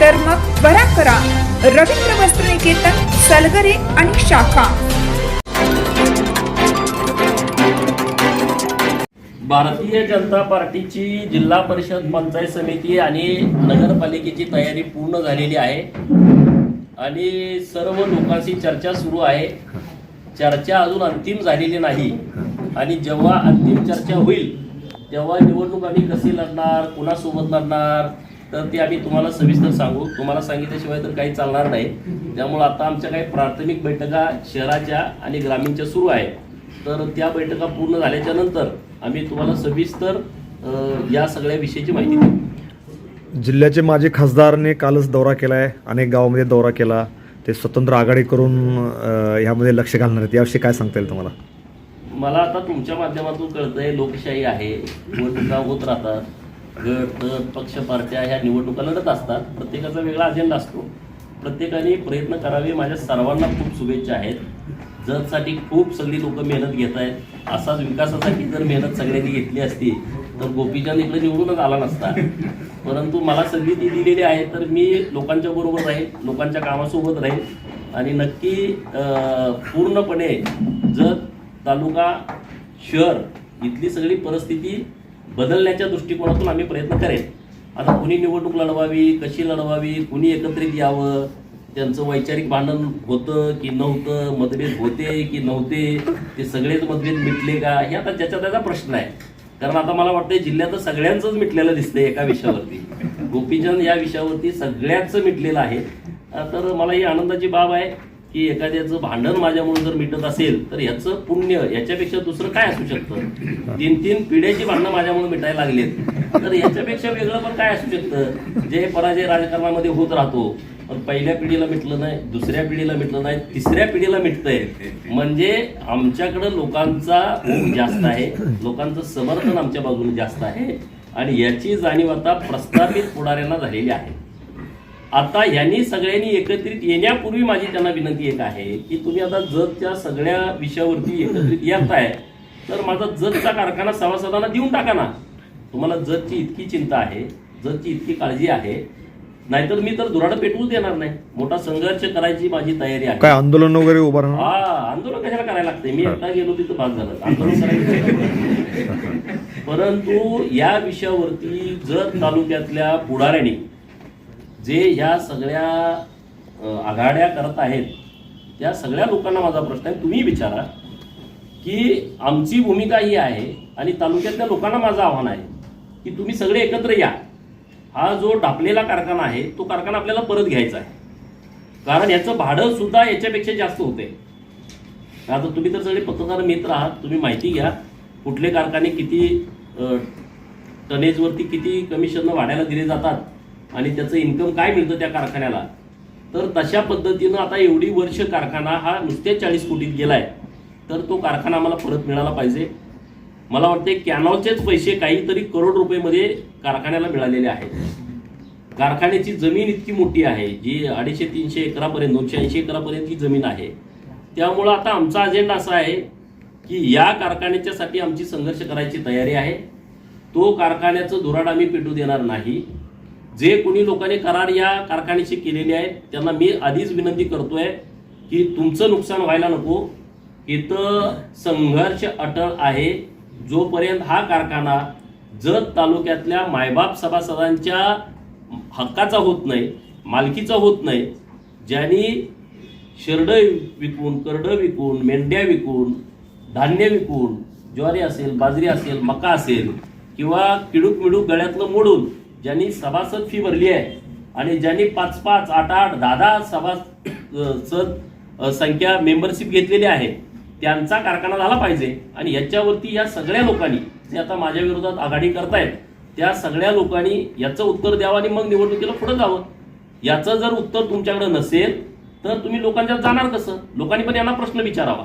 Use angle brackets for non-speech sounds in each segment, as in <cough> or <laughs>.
तर मग बरा करा. रवींद्र वस्त्रनिकेतन सलगरे आणि शाखा. भारतीय जनता पार्टीची जिल्हा परिषद पंचायत समिती आणि नगरपालिकेची तयारी पूर्ण झालेली आहे. आणि सर्व लोकांशी चर्चा सुरू आहे. चर्चा अजून अंतिम झालेली नाही. आणि जेव्हा अंतिम चर्चा होईल तेव्हा निवडणूक आम्ही कशी लढणार कुणासोबत लढणार तर ते आम्ही तुम्हाला सविस्तर सांगू. तुम्हाला सांगितल्याशिवाय तर काही चालणार नाही. त्यामुळं आता आमच्या काही प्राथमिक बैठका शहराच्या आणि ग्रामीणच्या सुरू आहे तर त्या बैठका पूर्ण झाल्याच्यानंतर आम्ही तुम्हाला सविस्तर या सगळ्या विषयीची माहिती देऊ. जिल्ह्याचे माजी खासदारने कालच दौरा केला आहे अनेक गावामध्ये दौरा केला. ते स्वतंत्र आघाडी करून ह्यामध्ये लक्ष घालणार आहेत. याविषयी काय सांगता येईल तुम्हाला? मला आता तुमच्या माध्यमातून कळतंय लोकशाही आहे. निवडणुका होत राहतात. गट तट पक्ष पार्ट्या ह्या निवडणुका लढत असतात प्रत्येकाचा वेगळा अजेंडा असतो. प्रत्येकाने प्रयत्न करावे माझ्या सर्वांना खूप शुभेच्छा आहेत. जतसाठी खूप सगळी लोक मेहनत घेत आहेत. असाच विकासासाठी जर मेहनत सगळ्यांनी घेतली असती तर गोपीचंद इकडे निवडूनच आला नसता. परंतु मला संधी ती दिलेली आहे तर मी लोकांच्या बरोबर राहील लोकांच्या कामासोबत राहील. आणि नक्की पूर्णपणे जत तालुका शहर इथली सगळी परिस्थिती बदलण्याच्या दृष्टिकोनातून आम्ही प्रयत्न करेन. आता कुणी निवडणूक लढवावी कशी लढवावी कुणी एकत्रित यावं त्यांचं वैचारिक भांडण होतं की नव्हतं मतभेद होते की नव्हते ते सगळेच मतभेद मिटले का? हे आता ज्याचा त्याचा प्रश्न आहे. कारण आता मला वाटतं जिल्ह्यात सगळ्यांचंच मिटलेलं दिसतंय एका विषयावरती. गोपीचंद या विषयावरती सगळ्यांचं मिटलेलं आहे. तर मला ही आनंदाची बाब आहे. की एखाद्याचं भांडण माझ्यामुळे जर मिटत असेल तर ह्याचं पुण्य याच्यापेक्षा दुसरं काय असू शकतं? तीन तीन पिढ्याची भांडणं माझ्यामुळे मिटायला लागलेत. तर याच्यापेक्षा वेगळं पण काय असू शकतं? जे पराजय राजकारणामध्ये होत राहतो पण पहिल्या पिढीला मिटलं नाही दुसऱ्या पिढीला मिटलं नाही तिसऱ्या पिढीला मिटतंय. म्हणजे आमच्याकडं लोकांचा जास्त आहे लोकांचं समर्थन आमच्या बाजूने जास्त आहे आणि याची जाणीव आता प्रस्थापित पुढाऱ्यांना झालेली आहे. आता ह्यांनी सगळ्यांनी एकत्रित येण्यापूर्वी माझी त्यांना विनंती एक आहे की तुम्ही आता जतच्या सगळ्या विषयावरती एकत्रित येत आहे तर माझा जतचा कारखाना सभासदांना देऊन टाका ना. तुम्हाला जतची इतकी चिंता आहे जतची इतकी काळजी आहे नाहीतर मी तर दुराडं पेटवूच देणार नाही. मोठा संघर्ष करायची माझी तयारी आहे. काय आंदोलन वगैरे उभं राहणार? हा आंदोलन कशाला करायला लागतंय? मी एकटा गेलो तिथं भाग झालं. आंदोलन करायचं परंतु या विषयावरती जत तालुक्यातल्या पुढाऱ्यांनी जे ह्या सगळ्या आघाड्या करत आहेत त्या सगळ्या लोकांना माझा प्रश्न आहे. तुम्ही विचारा की आमची भूमिका ही आहे आणि तालुक्यातल्या लोकांना माझं आव्हान आहे की तुम्ही सगळे एकत्र या. हा जो डापलेला कारखाना आहे तो कारखाना आपल्याला परत घ्यायचा आहे. कारण याचं भाडं सुद्धा याच्यापेक्षा जास्त होते आता तुम्ही तर सगळे पत्रकार मित्र आहात तुम्ही माहिती घ्या कुठले कारखाने किती टनेजवरती किती कमिशन वाढायला दिले जातात. आणि त्याचं इन्कम काय मिळतं त्या कारखान्याला? तर तशा पद्धतीनं आता एवढी वर्ष कारखाना हा नुसत्या चाळीस कोटीत गेला आहे तर तो कारखाना आम्हाला परत मिळाला पाहिजे. मला वाटते कॅनॉलचेच पैसे काहीतरी करोड रुपयेमध्ये कारखान्याला मिळालेले आहेत. कारखान्याची जमीन इतकी मोठी आहे जी अडीचशे तीनशे एकरापर्यंत दोनशे ऐंशी एकरापर्यंतची जमीन आहे. त्यामुळं आता आमचा अजेंडा असा आहे की या कारखान्याच्यासाठी आमची संघर्ष करायची तयारी आहे. तो कारखान्याचं धुराड आम्ही पेटू देणार नाही. जे कोणी लोकांनी करार या कारखान्याशी केलेले आहेत त्यांना मी आधीच विनंती करतोय की तुमचं नुकसान व्हायला नको. इथं संघर्ष अटळ आहे. जोपर्यंत हा कारखाना जत तालुक्यातल्या मायबाप सभासदांच्या हक्काचा होत नाही मालकीचा होत नाही ज्यांनी शेरडं विकून करडं विकून मेंढ्या विकून धान्य विकून ज्वारी असेल बाजरी असेल मका असेल किंवा किडूक मिडूक गळ्यातलं मोडून ज्यांनी सभासद फी भरली आहे आणि ज्यांनी पाच पाच आठ आठ दहा दहा सभासद संख्या मेंबरशिप घेतलेली आहे त्यांचा कारखाना झाला पाहिजे. आणि याच्यावरती या सगळ्या लोकांनी जे आता माझ्या विरोधात आघाडी करतायत त्या सगळ्या लोकांनी याचं उत्तर द्यावं आणि मग निवडणुकीला पुढे जावं. याचं जर उत्तर तुमच्याकडे नसेल तर तुम्ही लोकांच्या जाणार कसं? लोकांनी पण यांना प्रश्न विचारावा.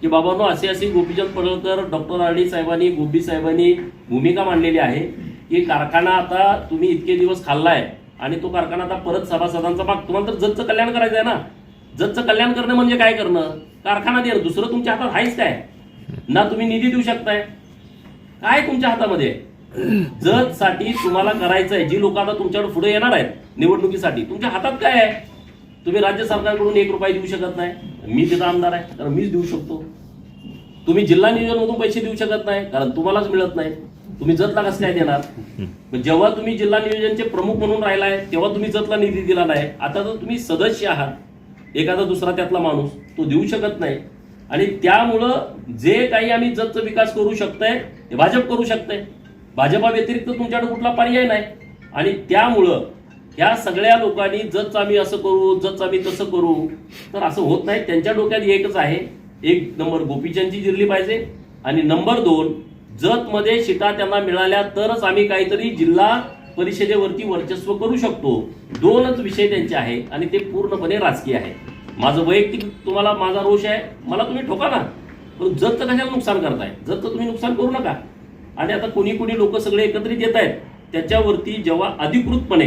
की बाबांनो असे असे Gopichand Padalkar doctor R D साहेबांनी गोपी साहेबांनी भूमिका मांडलेली आहे. की कारखाना आता तुम्ही इतके दिवस खाल्लाय आणि तो कारखाना आता परत सभासदांचा भाग. तुम्हाला तर जतचं कल्याण करायचं आहे ना? जतचं कल्याण करणं म्हणजे काय करणं? कारखाना देणं. दुसरं तुमच्या हातात आहेच काय? ना तुम्ही निधी देऊ शकताय. काय तुमच्या हातामध्ये? जत साठी तुम्हाला करायचं आहे जी लोक आता तुमच्याकडे पुढे येणार आहेत निवडणुकीसाठी तुमच्या हातात काय आहे? तुम्ही राज्य सरकारकडून एक रुपये देऊ शकत नाही. मी तिथं आमदार आहे कारण मीच देऊ शकतो. तुम्ही जिल्हा नियोजनमधून पैसे देऊ शकत नाही कारण तुम्हालाच मिळत नाही. तुम्ही जतला कसं काय देणार? पण जेव्हा तुम्ही जिल्हा नियोजनचे प्रमुख म्हणून राहिलाय तेव्हा तुम्ही जतला निधी दिला नाही. आता तर तुम्ही सदस्य आहात एखादा दुसरा त्यातला माणूस तो देऊ शकत नाही. आणि त्यामुळं जे काही आम्ही जतचा विकास करू शकतोय ते भाजप करू शकतंय. भाजपा व्यतिरिक्त तुमच्याकडे कुठला पर्याय नाही. आणि त्यामुळं ह्या सगळ्या लोकांनी जतच आम्ही असं करू जतच आम्ही तसं करू तर असं होत नाही. त्यांच्या डोक्यात एकच आहे. एक नंबर गोपीचंदची जिरली पाहिजे. आणि नंबर दोन जतमध्ये शिटा त्यांना मिळाल्या तरच आम्ही काहीतरी जिल्हा परिषदेवरती वर्चस्व करू शकतो. दोनच विषय त्यांचे आहे आणि ते पूर्णपणे राजकीय आहे. माझं वैयक्तिक तुम्हाला माझा रोष आहे मला तुम्ही ठोका ना. पण जतचं कशाला नुकसान करताय? जतचं तुम्ही नुकसान करू नका. आणि आता कोणी कोणी लोक सगळे एकत्रित येत आहेत. त्याच्यावरती जेव्हा अधिकृतपणे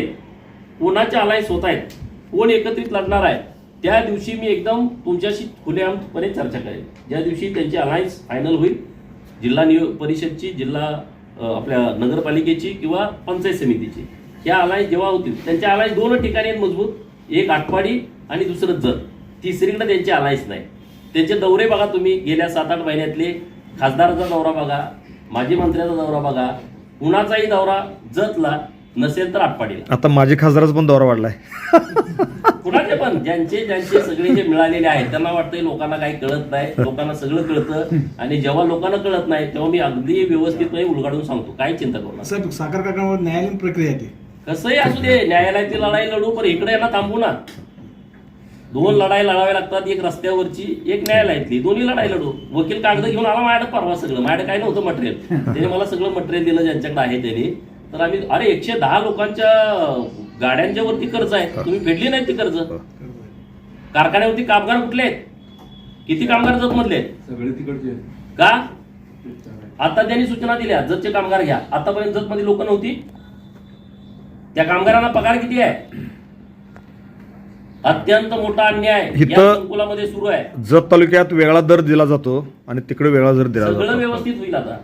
कोणाच्या अलायन्स होत आहेत कोण एकत्रित लढणार आहे त्या दिवशी मी एकदम तुमच्याशी खुलेआमपणे चर्चा करेन. ज्या दिवशी त्यांची अलायन्स फायनल होईल जिल्हा नियो परिषदची जिल्हा आपल्या नगरपालिकेची किंवा पंचायत समितीची. ह्या अलायन्स जेव्हा होतील त्यांच्या अलायन्स दोन ठिकाणी आहेत मजबूत. एक आटपाडी आणि दुसरं जत. तिसरीकडे त्यांचे अलायन्स नाही. त्यांचे दौरे बघा तुम्ही गेल्या सात आठ महिन्यातले. खासदाराचा दौरा बघा माजी मंत्र्याचा दौरा बघा. कुणाचाही दौरा जतला नसेल तर आटपाडीला. आता माजी खासदाराचा पण दौरा वाढलाय. <laughs> कुणाचे पण. ज्यांचे ज्यांचे सगळे जे मिळालेले आहेत त्यांना वाटतंय लोकांना काही कळत नाही लोकांना सगळं कळतं. आणि जेव्हा लोकांना कळत नाही तेव्हा मी अगदी व्यवस्थितपणे उलगाडून सांगतो. काय चिंता करू नका. साहेब साखर कारखान्यावर न्यायालयीन प्रक्रिया आहे ती. कसंही असू दे न्यायालयाची लढाई लढू पण इकडे यांना थांबू ना. दोन लढाई लढाव्या लागतात एक रस्त्यावरची एक न्यायालयातली. दोन्ही लढाई लढू. वकील कागद घेऊन आला माझ्याकडे परवा सगळं. माझ्याकडे काय नव्हतं मटेरियल त्याने मला सगळं मटेरियल दिलं ज्यांच्याकडे आहे त्याने. तर आम्ही अरे एकशे दहा लोकांच्या गाड्यांच्या वरती कर्ज आहे. तुम्ही फेडली नाही ती कर्ज. कारखान्यावरती कामगार कुठले आहेत? किती कामगार जत मधले आहेत? सगळे तिकडचे आहेत. का? आता त्यांनी सूचना दिल्या जतचे कामगार घ्या. आतापर्यंत जत मध्ये लोक नव्हती. त्या कामगारांना पगार किती आहे? अत्यंत मोठा अन्याय. संकुलामध्ये सुरू आहे. जत तालुक्यात वेगळा दर दिला जातो आणि तिकडे वेगळा दर दिला सगळं व्यवस्थित होईल आता.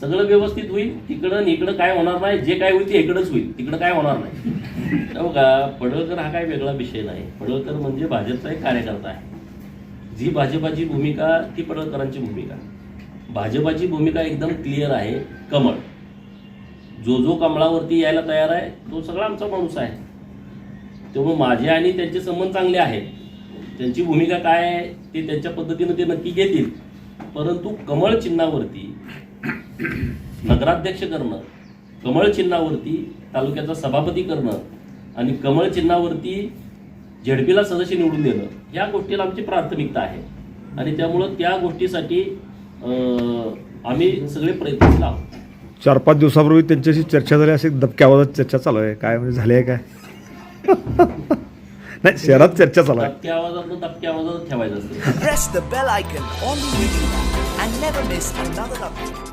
सगळं व्यवस्थित होईल तिकडं इकडं काय होणार नाही जे काय होईल ते इकडंच होईल तिकडं काय होणार नाही. <laughs> हे बघा पडळकर हा काय वेगळा विषय नाही. पडळकर म्हणजे भाजपचा एक कार्यकर्ता आहे. जी भाजपाची भूमिका ती पडळकरांची भूमिका. भाजपाची भूमिका एकदम क्लिअर आहे कमळ. जो जो कमळावरती यायला तयार आहे तो सगळा आमचा माणूस आहे. त्यामुळे माझे आणि त्यांचे संबंध चांगले आहेत. त्यांची भूमिका काय आहे ते त्यांच्या पद्धतीनं ते नक्की घेतील. परंतु कमळ चिन्हावरती नगराध्यक्ष करणं कमळ चिन्हावरती तालुक्याचा सभापती करणं आणि कमळ चिन्हावरती झेडपीला सदस्य निवडून देणं या गोष्टीला आमची प्राथमिकता आहे. आणि त्यामुळं त्या गोष्टीसाठी आम्ही सगळे प्रयत्नशील आहोत. चार पाच दिवसापूर्वी त्यांच्याशी चर्चा झाली अशी दबक्या आवाजात चर्चा चालू आहे. काय म्हणजे झाली आहे काय? <laughs> नाही शहरात चर्चा चालू आहे. दबक्या आवाजात दबक्या आवाजात ठेवायचं असतं. Press the bell icon on the YouTube app and never miss another update.